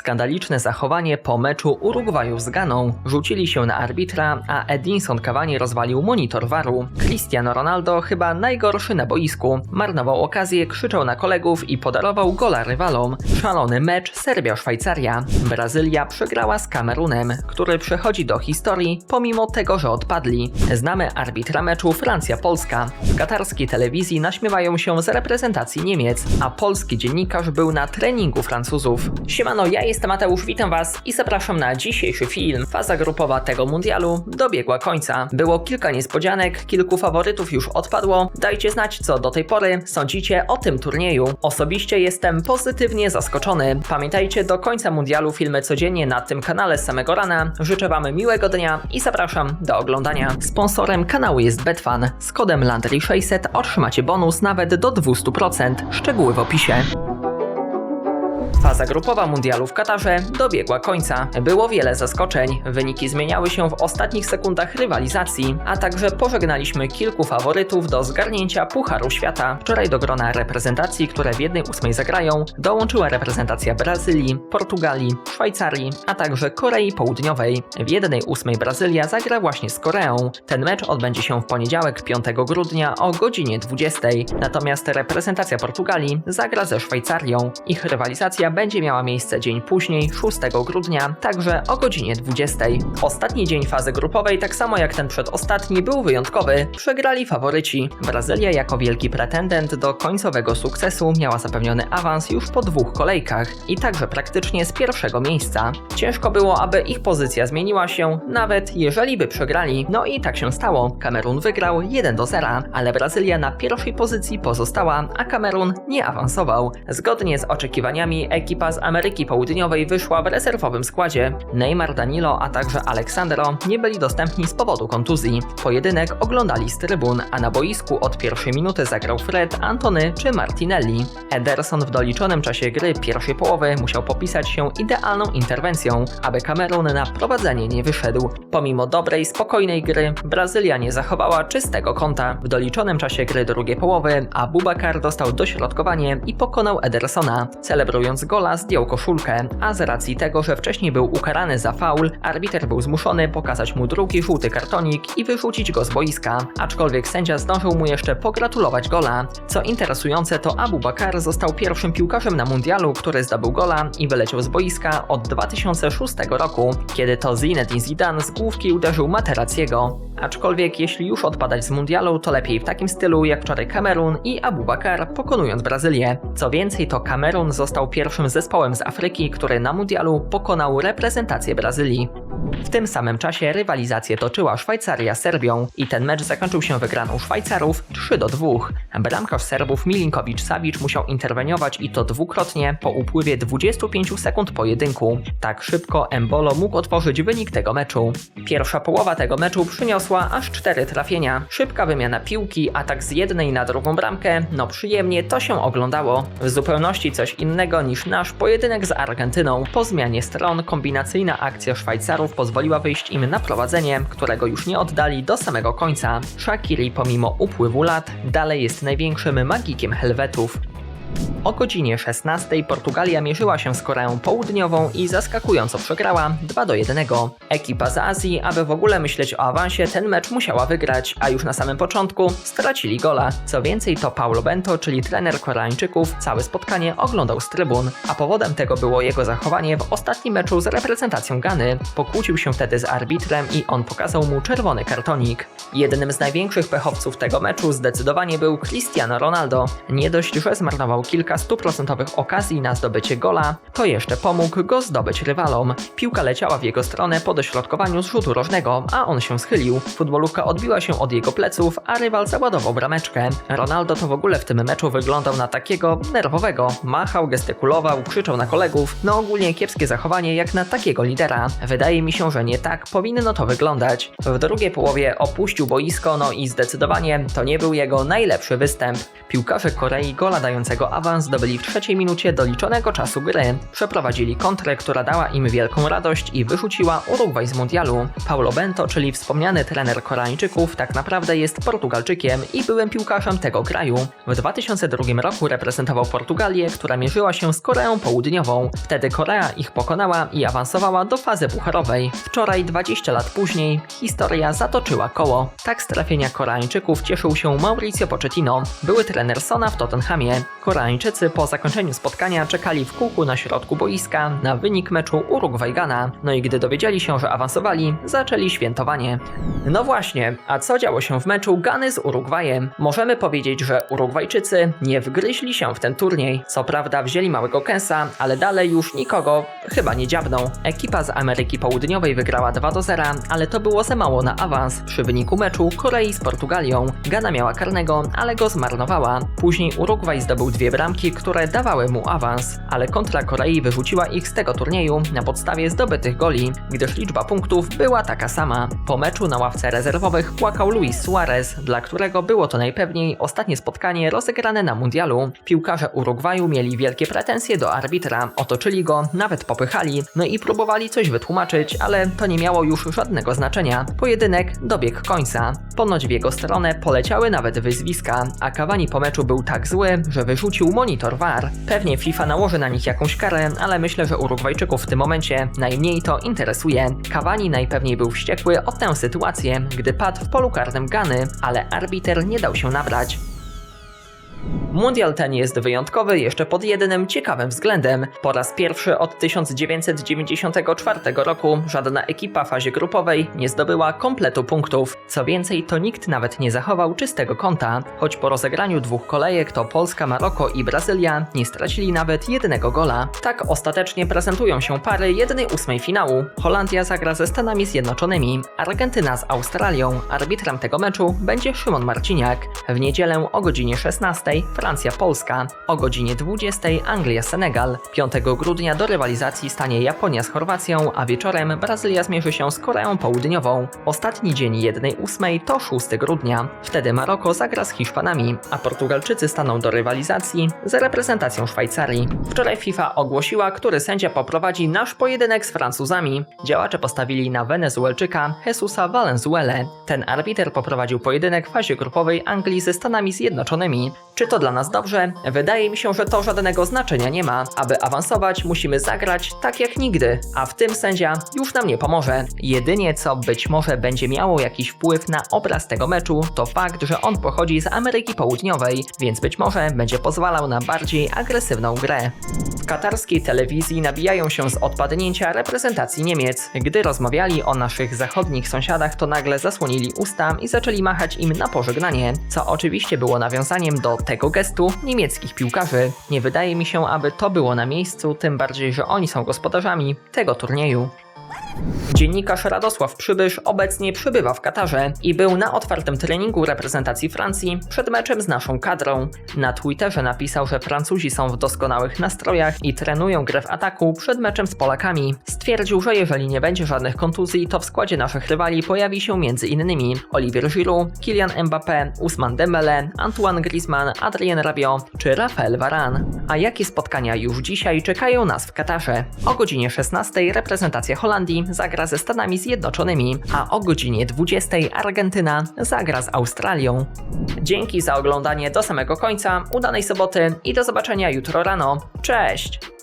Skandaliczne zachowanie po meczu Urugwaju z Ganą. Rzucili się na arbitra, a Edinson Cavani rozwalił monitor waru. Cristiano Ronaldo chyba najgorszy na boisku. Marnował okazję, krzyczał na kolegów i podarował gola rywalom. Szalony mecz Serbia-Szwajcaria. Brazylia przegrała z Kamerunem, który przechodzi do historii pomimo tego, że odpadli. Znamy arbitra meczu Francja-Polska. W katarskiej telewizji naśmiewają się z reprezentacji Niemiec, a polski dziennikarz był na treningu Francuzów. Siemano, ja jestem Mateusz, witam Was i zapraszam na dzisiejszy film. Faza grupowa tego mundialu dobiegła końca. Było kilka niespodzianek, kilku faworytów już odpadło. Dajcie znać, co do tej pory sądzicie o tym turnieju. Osobiście jestem pozytywnie zaskoczony. Pamiętajcie, do końca mundialu filmy codziennie na tym kanale z samego rana. Życzę Wam miłego dnia i zapraszam do oglądania. Sponsorem kanału jest Betfan. Z kodem Landry600 otrzymacie bonus nawet do 200%. Szczegóły w opisie. Faza grupowa mundialu w Katarze dobiegła końca. Było wiele zaskoczeń, wyniki zmieniały się w ostatnich sekundach rywalizacji, a także pożegnaliśmy kilku faworytów do zgarnięcia Pucharu Świata. Wczoraj do grona reprezentacji, które w jednej ósmej zagrają, dołączyła reprezentacja Brazylii, Portugalii, Szwajcarii, a także Korei Południowej. W jednej ósmej Brazylia zagra właśnie z Koreą. Ten mecz odbędzie się w poniedziałek 5 grudnia o godzinie 20. Natomiast reprezentacja Portugalii zagra ze Szwajcarią. Ich rywalizacja będzie miała miejsce dzień później, 6 grudnia, także o godzinie 20. Ostatni dzień fazy grupowej, tak samo jak ten przedostatni, był wyjątkowy. Przegrali faworyci. Brazylia jako wielki pretendent do końcowego sukcesu miała zapewniony awans już po dwóch kolejkach i także praktycznie z pierwszego miejsca. Ciężko było, aby ich pozycja zmieniła się, nawet jeżeli by przegrali. No i tak się stało. Kamerun wygrał 1 do 0, ale Brazylia na pierwszej pozycji pozostała, a Kamerun nie awansował. Zgodnie z oczekiwaniami ekipa z Ameryki Południowej wyszła w rezerwowym składzie. Neymar, Danilo, a także Aleksandro nie byli dostępni z powodu kontuzji. Pojedynek oglądali z trybun, a na boisku od pierwszej minuty zagrał Fred, Antony czy Martinelli. Ederson w doliczonym czasie gry pierwszej połowy musiał popisać się idealną interwencją, aby Kamerun na prowadzenie nie wyszedł. Pomimo dobrej, spokojnej gry, Brazylia nie zachowała czystego kąta. W doliczonym czasie gry drugiej połowy Abubakar dostał dośrodkowanie i pokonał Edersona, celebrując gola zdjął koszulkę, a z racji tego, że wcześniej był ukarany za faul, arbiter był zmuszony pokazać mu drugi żółty kartonik i wyrzucić go z boiska, aczkolwiek sędzia zdążył mu jeszcze pogratulować gola. Co interesujące, to Abu Bakar został pierwszym piłkarzem na mundialu, który zdobył gola i wyleciał z boiska od 2006 roku, kiedy to Zinedine Zidane z główki uderzył Materaciego. Aczkolwiek jeśli już odpadać z mundialu, to lepiej w takim stylu jak wczoraj Kamerun i Abu Bakar pokonując Brazylię. Co więcej, to Kamerun został pierwszym zespołem z Afryki, który na mundialu pokonał reprezentację Brazylii. W tym samym czasie rywalizację toczyła Szwajcaria z Serbią i ten mecz zakończył się wygraną Szwajcarów 3 do 2. Bramkarz Serbów Milinkowicz-Savic musiał interweniować i to dwukrotnie po upływie 25 sekund pojedynku. Tak szybko Embolo mógł otworzyć wynik tego meczu. Pierwsza połowa tego meczu przyniosła aż 4 trafienia. Szybka wymiana piłki, atak z jednej na drugą bramkę, no przyjemnie to się oglądało. W zupełności coś innego niż nasz pojedynek z Argentyną. Po zmianie stron kombinacyjna akcja Szwajcarów pozwoliła wyjść im na prowadzenie, którego już nie oddali do samego końca. Shakiri pomimo upływu lat dalej jest największym magikiem Helwetów. O godzinie 16 Portugalia mierzyła się z Koreą Południową i zaskakująco przegrała 2 do 1. Ekipa z Azji, aby w ogóle myśleć o awansie, ten mecz musiała wygrać, a już na samym początku stracili gola. Co więcej, to Paulo Bento, czyli trener Koreańczyków, całe spotkanie oglądał z trybun, a powodem tego było jego zachowanie w ostatnim meczu z reprezentacją Gany. Pokłócił się wtedy z arbitrem i on pokazał mu czerwony kartonik. Jednym z największych pechowców tego meczu zdecydowanie był Cristiano Ronaldo. Nie dość, że zmarnował kilka stuprocentowych okazji na zdobycie gola, to jeszcze pomógł go zdobyć rywalom. Piłka leciała w jego stronę po dośrodkowaniu z rzutu rożnego, a on się schylił. Futbolówka odbiła się od jego pleców, a rywal załadował brameczkę. Ronaldo to w ogóle w tym meczu wyglądał na takiego nerwowego. Machał, gestykulował, krzyczał na kolegów. No ogólnie kiepskie zachowanie jak na takiego lidera. Wydaje mi się, że nie tak powinno to wyglądać. W drugiej połowie opuścił boisko, no i zdecydowanie to nie był jego najlepszy występ. Piłkarze Korei gola dającego awans awans zdobyli w trzeciej minucie doliczonego czasu gry. Przeprowadzili kontrę, która dała im wielką radość i wyrzuciła Urugwaj z mundialu. Paulo Bento, czyli wspomniany trener Koreańczyków, tak naprawdę jest Portugalczykiem i byłym piłkarzem tego kraju. W 2002 roku reprezentował Portugalię, która mierzyła się z Koreą Południową. Wtedy Korea ich pokonała i awansowała do fazy pucharowej. Wczoraj, 20 lat później, historia zatoczyła koło. Tak z trafienia Koreańczyków cieszył się Mauricio Pochettino, były trener Sona w Tottenhamie. Koreańczycy po zakończeniu spotkania czekali w kółku na środku boiska na wynik meczu Urugwaj-Gana. No i gdy dowiedzieli się, że awansowali, zaczęli świętowanie. No właśnie, a co działo się w meczu Gany z Urugwajem? Możemy powiedzieć, że Urugwajczycy nie wgryźli się w ten turniej. Co prawda wzięli małego kęsa, ale dalej już nikogo chyba nie dziabną. Ekipa z Ameryki Południowej wygrała 2 do 0, ale to było za mało na awans. Przy wyniku meczu Korei z Portugalią Gana miała karnego, ale go zmarnowała. Później Urugwaj zdobył dwie bramki, które dawały mu awans, ale kontra Korei wyrzuciła ich z tego turnieju na podstawie zdobytych goli, gdyż liczba punktów była taka sama. Po meczu na ławce rezerwowych płakał Luis Suarez, dla którego było to najpewniej ostatnie spotkanie rozegrane na mundialu. Piłkarze Urugwaju mieli wielkie pretensje do arbitra, otoczyli go, nawet popychali, no i próbowali coś wytłumaczyć, ale to nie miało już żadnego znaczenia. Pojedynek dobiegł końca. Ponoć w jego stronę poleciały nawet wyzwiska, a Cavani po meczu był tak zły, że wyrzucił monitor VAR. Pewnie FIFA nałoży na nich jakąś karę, ale myślę, że Urugwajczyków w tym momencie najmniej to interesuje. Cavani najpewniej był wściekły o tę sytuację, gdy padł w polu karnym Gany, ale arbiter nie dał się nabrać. Mundial ten jest wyjątkowy jeszcze pod jednym ciekawym względem. Po raz pierwszy od 1994 roku żadna ekipa w fazie grupowej nie zdobyła kompletu punktów. Co więcej, to nikt nawet nie zachował czystego konta. Choć po rozegraniu dwóch kolejek to Polska, Maroko i Brazylia nie stracili nawet jednego gola. Tak ostatecznie prezentują się pary 1-8 finału. Holandia zagra ze Stanami Zjednoczonymi, Argentyna z Australią. Arbitrem tego meczu będzie Szymon Marciniak. W niedzielę o godzinie 16 Francja-Polska, o godzinie 20 Anglia-Senegal. 5 grudnia do rywalizacji stanie Japonia z Chorwacją, a wieczorem Brazylia zmierzy się z Koreą Południową. Ostatni dzień 1-8 to 6 grudnia. Wtedy Maroko zagra z Hiszpanami, a Portugalczycy staną do rywalizacji z reprezentacją Szwajcarii. Wczoraj FIFA ogłosiła, który sędzia poprowadzi nasz pojedynek z Francuzami. Działacze postawili na Wenezuelczyka Jesusa Valenzuela. Ten arbiter poprowadził pojedynek w fazie grupowej Anglii ze Stanami Zjednoczonymi. Czy to dla nas dobrze? Wydaje mi się, że to żadnego znaczenia nie ma. Aby awansować, musimy zagrać tak jak nigdy, a w tym sędzia już nam nie pomoże. Jedynie co być może będzie miało jakiś wpływ na obraz tego meczu, to fakt, że on pochodzi z Ameryki Południowej, więc być może będzie pozwalał na bardziej agresywną grę. W katarskiej telewizji nabijają się z odpadnięcia reprezentacji Niemiec. Gdy rozmawiali o naszych zachodnich sąsiadach, to nagle zasłonili usta i zaczęli machać im na pożegnanie, co oczywiście było nawiązaniem do tego gestu niemieckich piłkarzy. Nie wydaje mi się, aby to było na miejscu, tym bardziej, że oni są gospodarzami tego turnieju. Dziennikarz Radosław Przybysz obecnie przybywa w Katarze i był na otwartym treningu reprezentacji Francji przed meczem z naszą kadrą. Na Twitterze napisał, że Francuzi są w doskonałych nastrojach i trenują grę w ataku przed meczem z Polakami. Stwierdził, że jeżeli nie będzie żadnych kontuzji, to w składzie naszych rywali pojawi się m.in. Olivier Giroud, Kylian Mbappé, Ousmane Dembele, Antoine Griezmann, Adrien Rabiot czy Rafael Varane. A jakie spotkania już dzisiaj czekają nas w Katarze? O godzinie 16 reprezentacja Holandii zagra ze Stanami Zjednoczonymi, a o godzinie 20 Argentyna zagra z Australią. Dzięki za oglądanie do samego końca, udanej soboty i do zobaczenia jutro rano. Cześć!